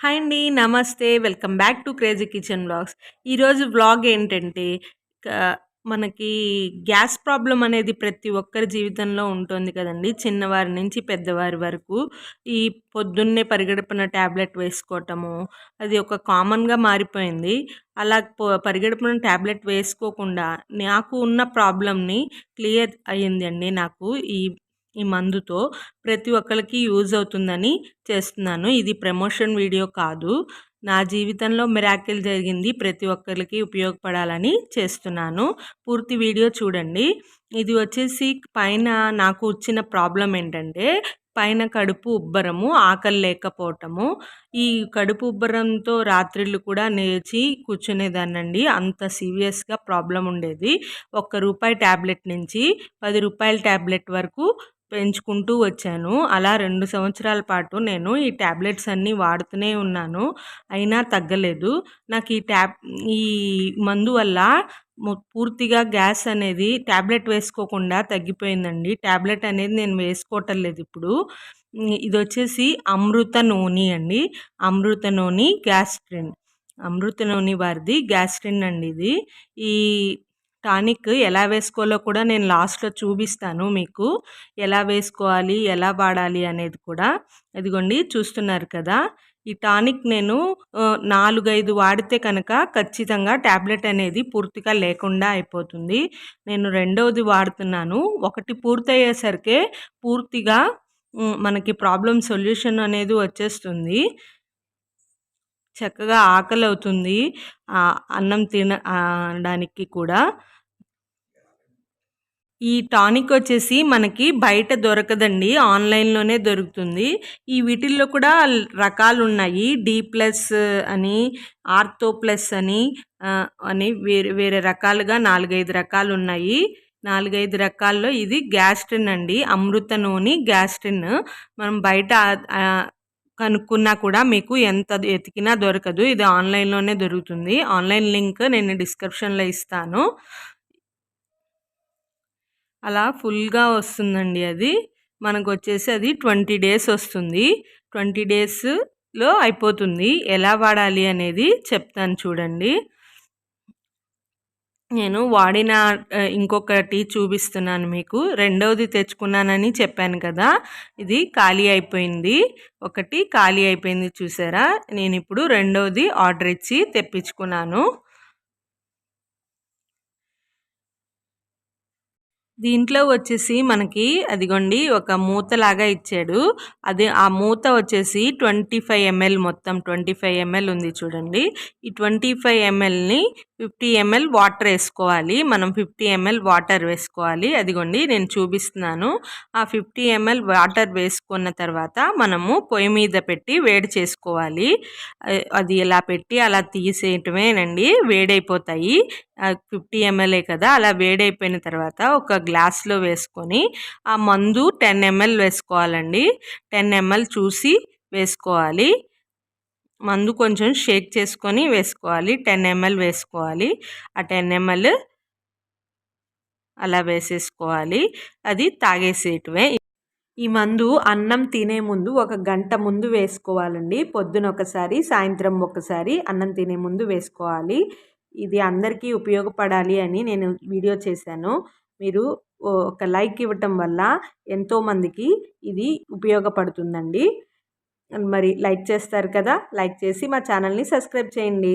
Hi అండి నమస్తే. Welcome back to crazy kitchen blogs. ఈరోజు వ్లాగ్ ఏంటంటే మనకి గ్యాస్ ప్రాబ్లం అనేది ప్రతి ఒక్కరి జీవితంలో ఉంటుంది కదండి. చిన్నవారి నుంచి పెద్దవారి వరకు. ఈ పొద్దున్నే పరిగెడుపున ట్యాబ్లెట్ వేసుకోవటము అది ఒక కామన్గా మారిపోయింది. అలా పరిగెడుపున ట్యాబ్లెట్ వేసుకోకుండా నాకు ఉన్న ప్రాబ్లమ్ని క్లియర్ అయ్యింది అండి నాకు. ఈ ఈ మందుతో ప్రతి ఒక్కరికి యూజ్ అవుతుందని చేస్తున్నాను. ఇది ప్రమోషన్ వీడియో కాదు. నా జీవితంలో మిరాకిల్ జరిగింది. ప్రతి ఒక్కరికి ఉపయోగపడాలని చేస్తున్నాను. పూర్తి వీడియో చూడండి. ఇది వచ్చేసి పైన నాకు వచ్చిన ప్రాబ్లం ఏంటంటే పైన కడుపు ఉబ్బరము ఆకలి లేకపోవటము. ఈ కడుపు ఉబ్బరంతో రాత్రిళ్ళు కూడా నేర్చి కూర్చునేదానండి అంత సీరియస్గా ప్రాబ్లం ఉండేది. ఒక్క రూపాయి ట్యాబ్లెట్ నుంచి పది రూపాయల ట్యాబ్లెట్ వరకు పెంచుకుంటూ వచ్చాను. అలా రెండు సంవత్సరాల పాటు నేను ఈ ట్యాబ్లెట్స్ అన్నీ వాడుతూనే ఉన్నాను. అయినా తగ్గలేదు. నాకు ఈ ట్యాబ్ ఈ మందు వల్ల పూర్తిగా గ్యాస్ అనేది ట్యాబ్లెట్ వేసుకోకుండా తగ్గిపోయిందండి. ట్యాబ్లెట్ అనేది నేను వేసుకోవటం లేదు ఇప్పుడు ఇది వచ్చేసి అమృత నూనె అండి. అమృత నూనె గ్యాస్ట్రిన్. అమృత నూనె వారిది గ్యాస్ట్రిన్ అండి ఇది. ఈ టానిక్ ఎలా వేసుకోవాలో కూడా నేను లాస్ట్లో చూపిస్తాను మీకు. ఎలా వేసుకోవాలి ఎలా వాడాలి అనేది కూడా. ఇదిగోండి చూస్తున్నారు కదా. ఈ టానిక్ నేను నాలుగైదు వాడితే కనుక ఖచ్చితంగా ట్యాబ్లెట్ అనేది పూర్తిగా లేకుండా అయిపోతుంది. నేను రెండవది వాడుతున్నాను. ఒకటి పూర్తయ్యేసరికే పూర్తిగా మనకి ప్రాబ్లం సొల్యూషన్ అనేది వచ్చేస్తుంది. చక్కగా ఆకలి అవుతుంది అన్నం తినడానికి కూడా. ఈ టానిక్ వచ్చేసి మనకి బయట దొరకదండి. ఆన్లైన్లోనే దొరుకుతుంది. ఈ వీటిల్లో కూడా రకాలు ఉన్నాయి డి ప్లస్ అని ఆర్థో ప్లస్ అని అని వేరే వేరే రకాలుగా నాలుగైదు రకాలు ఉన్నాయి నాలుగైదు రకాల్లో ఇది గ్యాస్ట్రిన్ అండి. అమృత నూనె గ్యాస్ట్రిన్. మనం బయట కనుక్కున్నా కూడా మీకు ఎంత ఎతికినా దొరకదు. ఇది ఆన్లైన్లోనే దొరుకుతుంది. ఆన్లైన్ లింక్ నేను డిస్క్రిప్షన్లో ఇస్తాను. అలా ఫుల్గా వస్తుందండి అది. మనకు వచ్చేసి అది ట్వంటీ డేస్ వస్తుంది. ట్వంటీ డేస్లో అయిపోతుంది. ఎలా వాడాలి అనేది చెప్తాను చూడండి. నేను వాడిన ఇంకొకటి చూపిస్తున్నాను మీకు. రెండవది తెచ్చుకున్నానని చెప్పాను కదా. ఇది ఖాళీ అయిపోయింది. ఒకటి ఖాళీ అయిపోయింది చూసారా? నేను ఇప్పుడు రెండవది ఆర్డర్ ఇచ్చి తెప్పించుకున్నాను. దీంట్లో వచ్చేసి మనకి అదిగోండి ఒక మూతలాగా ఇచ్చాడు. అది ఆ మూత వచ్చేసి ట్వంటీ ఫైవ్ ఎంఎల్ మొత్తం ట్వంటీ ఫైవ్ ఎంఎల్ ఉంది చూడండి. ఈ ట్వంటీ ఫైవ్ ఎంఎల్ని ఫిఫ్టీ ఎంఎల్ వాటర్ వేసుకోవాలి. మనం ఫిఫ్టీ ఎంఎల్ వాటర్ వేసుకోవాలి. అదిగోండి నేను చూపిస్తున్నాను. ఆ ఫిఫ్టీ ఎంఎల్ వాటర్ వేసుకున్న తర్వాత మనము పొయ్యి మీద పెట్టి వేడి చేసుకోవాలి. అది ఇలా పెట్టి అలా తీసేయటమేనండి. వేడైపోతాయి. ఫిఫ్టీ ఎంఎల్ఏ కదా అలా వేడైపోయిన తర్వాత ఒక గ్లాస్లో వేసుకొని ఆ మందు టెన్ ఎంఎల్ వేసుకోవాలండి. టెన్ ఎంఎల్ చూసి వేసుకోవాలి. మందు కొంచెం షేక్ చేసుకొని వేసుకోవాలి. టెన్ ఎంఎల్ వేసుకోవాలి. ఆ టెన్ ఎంఎల్ అలా వేసేసుకోవాలి. అది తాగేసేయటమే. ఈ మందు అన్నం తినే ముందు ఒక గంట ముందు వేసుకోవాలండి. పొద్దున ఒకసారి సాయంత్రం ఒకసారి అన్నం తినే ముందు వేసుకోవాలి. ఇది అందరికీ ఉపయోగపడాలి అని నేను వీడియో చేశాను. మీరు ఒక లైక్ ఇవ్వటం వల్ల ఎంతోమందికి ఇది ఉపయోగపడుతుందండి. మరి లైక్ చేస్తారు కదా లైక్ చేసి మా ఛానల్ని సబ్స్క్రైబ్ చేయండి.